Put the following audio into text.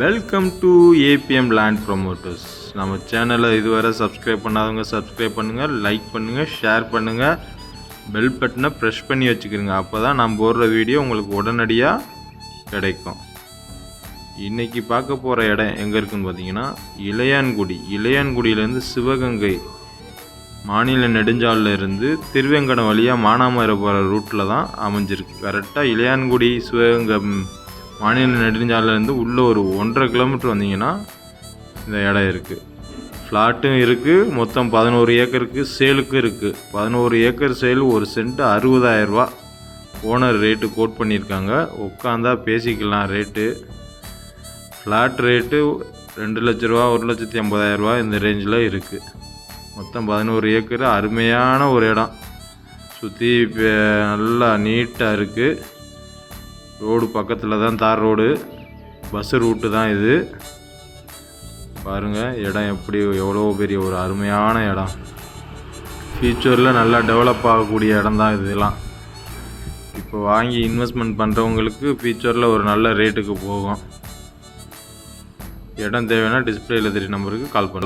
Welcome to APM land promoters நம்ம சேனலை இதுவரை சப்ஸ்கிரைப் பண்ணாதவங்க சப்ஸ்கிரைப் பண்ணுங்கள் லைக் பண்ணுங்கள் ஷேர் பண்ணுங்கள் பெல் பட்டனை ப்ரெஷ் பண்ணி வச்சுக்கிறோங்க அப்போ தான் நான் போடுற வீடியோ உங்களுக்கு உடனடியாக கிடைக்கும். இன்றைக்கி பார்க்க போகிற இடம் எங்கே இருக்குன்னு பார்த்தீங்கன்னா இளையான்குடி. இளையான்குடியிலேருந்து சிவகங்கை மாநில நெடுஞ்சாலில் இருந்து திருவேங்கடம் வழியாக மானாமரம் போகிற ரூட்டில் தான் அமைஞ்சிருக்கு. கரெக்டாக இளையான்குடி சிவகங்கை மாநில நெடுஞ்சாலையிலேருந்து உள்ளே ஒரு ஒன்றரை கிலோமீட்டர் வந்தீங்கன்னா இந்த இடம் இருக்குது ஃப்ளாட்டும் இருக்குது மொத்தம் பதினோரு ஏக்கருக்கு சேலுக்கும் இருக்குது பதினோரு ஏக்கர் சேல் ஒரு சென்ட் அறுபதாயிரரூபா ஓனர் ரேட்டு கோட் பண்ணியிருக்காங்க. உட்காந்தா பேசிக்கலாம் ரேட்டு ஃப்ளாட் ரேட்டு ரெண்டு லட்ச ரூபா ஒரு லட்சத்தி ஐம்பதாயிரரூபா இந்த ரேஞ்சில் இருக்குது மொத்தம் பதினோரு ஏக்கர் அருமையான ஒரு இடம். சுற்றி நல்லா நீட்டாக இருக்குது ரோடு பக்கத்தில் தான் தார் ரோடு. பஸ் ரூட்டு தான் இது. பாருங்கள் இடம் எப்படி எவ்வளோ பெரிய ஒரு அருமையான இடம். ஃப்யூச்சரில் நல்லா டெவலப் ஆகக்கூடிய இடம் தான் இதெல்லாம். இப்போ வாங்கி இன்வெஸ்ட்மெண்ட் பண்ணுறவங்களுக்கு ஃப்யூச்சரில் ஒரு நல்ல ரேட்டுக்கு போகும். இடம் தேவைன்னா டிஸ்பிளேயில் தெரிய நம்பருக்கு கால் பண்ணுங்கள்